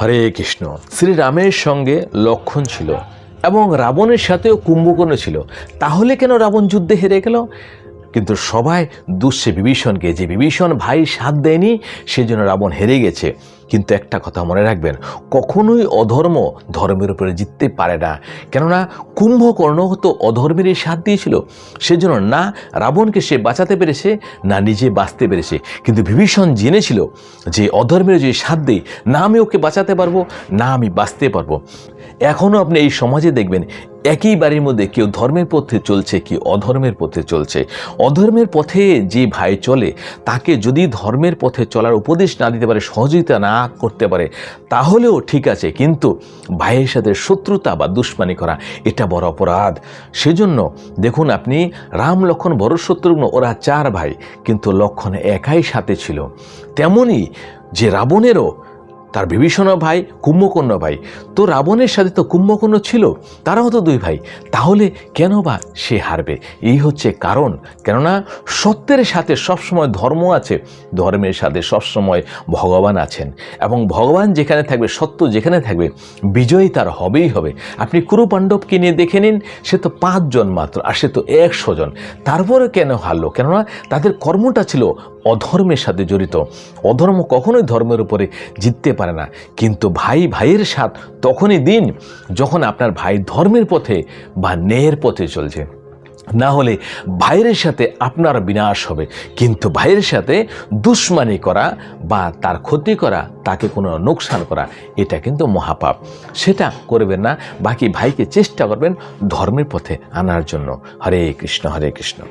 হরে কৃষ্ণ। শ্রীরামের সঙ্গে লক্ষণ ছিল এবং রাবণের সাথেও কুম্ভকর্ণ ছিল। তাহলে কেন রাবণ যুদ্ধে হেরে গেল? কিন্তু সবাই দুঃসে বিভীষণকে যে বিভীষণ ভাই সাথ দেয়নি, সেজন্য রাবণ হেরে গেছে। কিন্তু একটা কথা মনে রাখবেন, কখনোই অধর্ম ধর্মের উপরে জিততে পারে না। কেননা কুম্ভকর্ণ তো অধর্মেরই সাথ দিয়েছিল, সেজন্য না রাবণকে সে বাঁচাতে পেরেছে, না নিজে বাঁচতে পেরেছে। কিন্তু বিভীষণ জেনেছিল যে অধর্মের যে সাথ দেয় না আমি ওকে বাঁচাতে পারব, না আমি বাঁচতে পারব। এখনও আপনি এই সমাজে দেখবেন একই বাড়ির মধ্যে কেউ ধর্মের পথে চলছে কি অধর্মের পথে চলছে। অধর্মের পথে যে ভাই চলে, তাকে যদি ধর্মের পথে চলার উপদেশ না দিতে পারে, সহযোগিতা না করতে পারে, তাহলেও ঠিক আছে। কিন্তু ভাইয়ের সাথে শত্রুতা বা দুশ্মনী করা, এটা বড় অপরাধ। সেজন্য দেখুন আপনি, রাম লক্ষণ বড় শত্রুঘ্ন, ওরা চার ভাই, কিন্তু লক্ষণ একাই সাথে ছিল। তেমনই যে রাবণেরও তার বিভীষণ ভাই, কুম্ভকর্ণ ভাই। তো রাবণের সাথে তো কুম্ভকর্ণ ছিল, তারাও তো দুই ভাই। তাহলে কেন বা সে হারবে? এই হচ্ছে কারণ। কেননা সত্যের সাথে সবসময় ধর্ম আছে, ধর্মের সাথে সবসময় ভগবান আছেন। এবং ভগবান যেখানে থাকবে, সত্য যেখানে থাকবে, বিজয়ী তার হবেই হবে। আপনি কুরু পাণ্ডবকে নিয়ে দেখে নিন, সে তো পাঁচজন মাত্র, আর সে তো একশো জন। তারপরে কেন হারলো? কেননা তাদের কর্মটা ছিল অধর্মের সাথে জড়িত। অধর্ম কখনোই ধর্মের উপরে জিততে পারে না। কিন্তু ভাই ভাইয়ের সাথ তখনই দিন যখন আপনার ভাই ধর্মের পথে বা ন্যায়ের পথে চলছে। না হলে ভাইয়ের সাথে আপনার বিনাশ হবে। কিন্তু ভাইয়ের সাথে দুশ্মানি করা বা তার ক্ষতি করা, তাকে কোনো নোকসান করা, এটা কিন্তু মহাপাপ। সেটা করবেন না, বাকি ভাইকে চেষ্টা করবেন ধর্মের পথে আনার জন্য। হরে কৃষ্ণ হরে কৃষ্ণ।